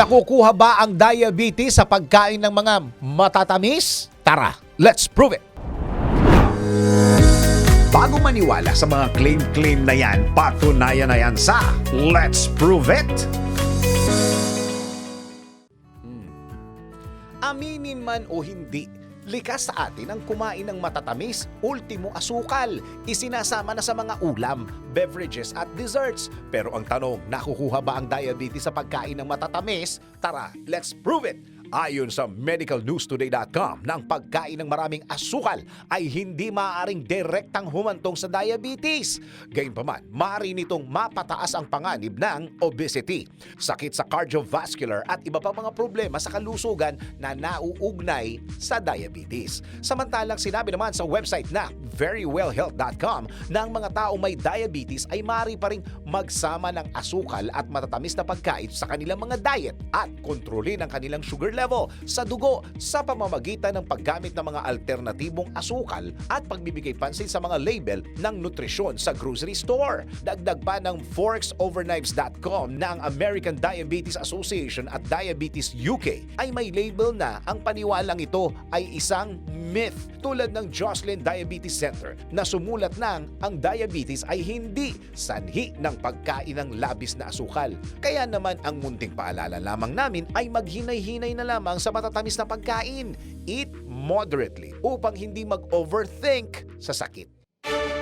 Nakukuha ba ang diabetes sa pagkain ng mga matatamis? Tara, let's prove it! Bago maniwala sa mga claim-claim na yan, patunayan na yan sa Let's Prove It! Aminin man o hindi, likas sa atin ang kumain ng matatamis, ultimo asukal, isinasama na sa mga ulam, beverages at desserts. Pero ang tanong, nakukuha ba ang diabetes sa pagkain ng matatamis? Tara, let's prove it! Ayon sa medicalnewstoday.com, ang pagkain ng maraming asukal ay hindi maaaring direktang humantong sa diabetes. Gayunpaman, maaari nitong mapataas ang panganib ng obesity, sakit sa cardiovascular at iba pang mga problema sa kalusugan na nauugnay sa diabetes. Samantalang sinabi naman sa website na verywellhealth.com na ang mga taong may diabetes ay maaari pa rin magsama ng asukal at matatamis na pagkain sa kanilang mga diet at kontrolin ang kanilang sugar level sa dugo sa pamamagitan ng paggamit ng mga alternatibong asukal at pagbibigay pansin sa mga label ng nutrisyon sa grocery store. Dagdag pa ng forksoverknives.com na ang American Diabetes Association at Diabetes UK ay may label na ang paniwalang ito ay isang myth tulad ng Jocelyn Diabetes Center na sumulat ng ang diabetes ay hindi sanhi ng pagkain ng labis na asukal. Kaya naman ang munting paalala lamang namin ay maghinay-hinay na lamang sa matatamis na pagkain. Eat moderately upang hindi mag-overthink sa sakit.